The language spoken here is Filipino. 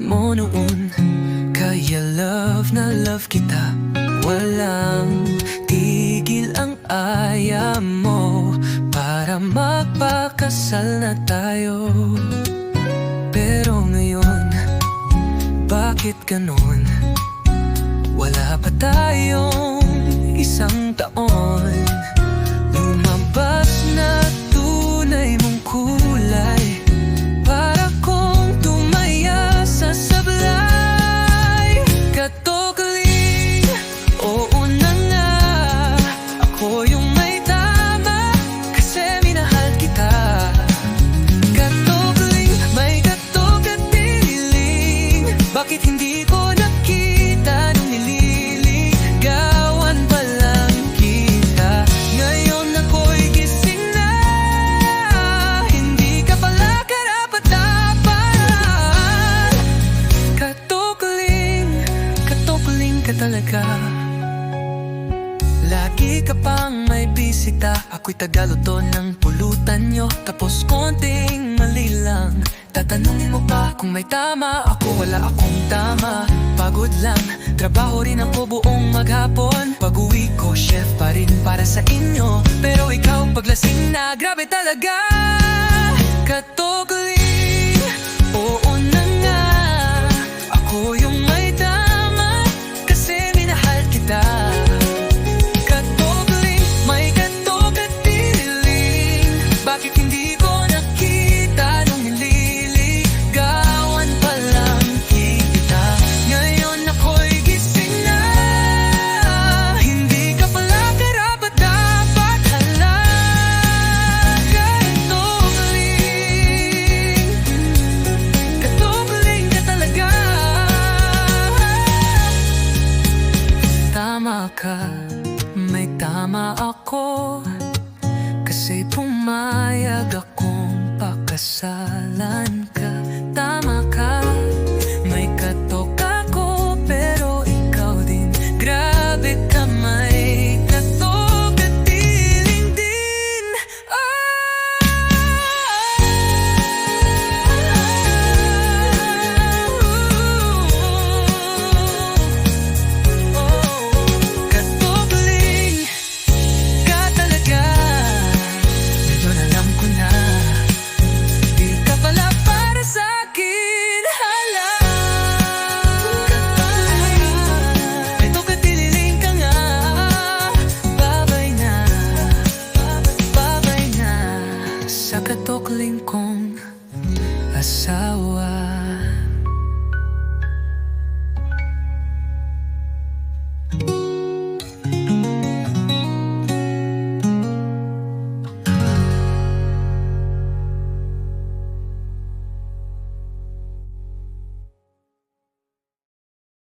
mo noon Kaya love na love kita. Walang tigil ang aya mo. Para magpakasal na tayo. Pero ngayon, bakit ganon? Wala pa tayong isang taon talaga. Lagi ka pang may bisita. Ako'y tagaluto ng pulutan nyo. Tapos konting mali lang. Tatanungin mo pa kung may tama. Ako wala akong tama. Pagod lang, trabaho rin ako buong maghapon. Pag uwi ko, chef pa rin para sa inyo. Pero ikaw paglasing na, grabe talaga. Kato tama ka May tama ako. Kasi pumayag akong pakasal. asawa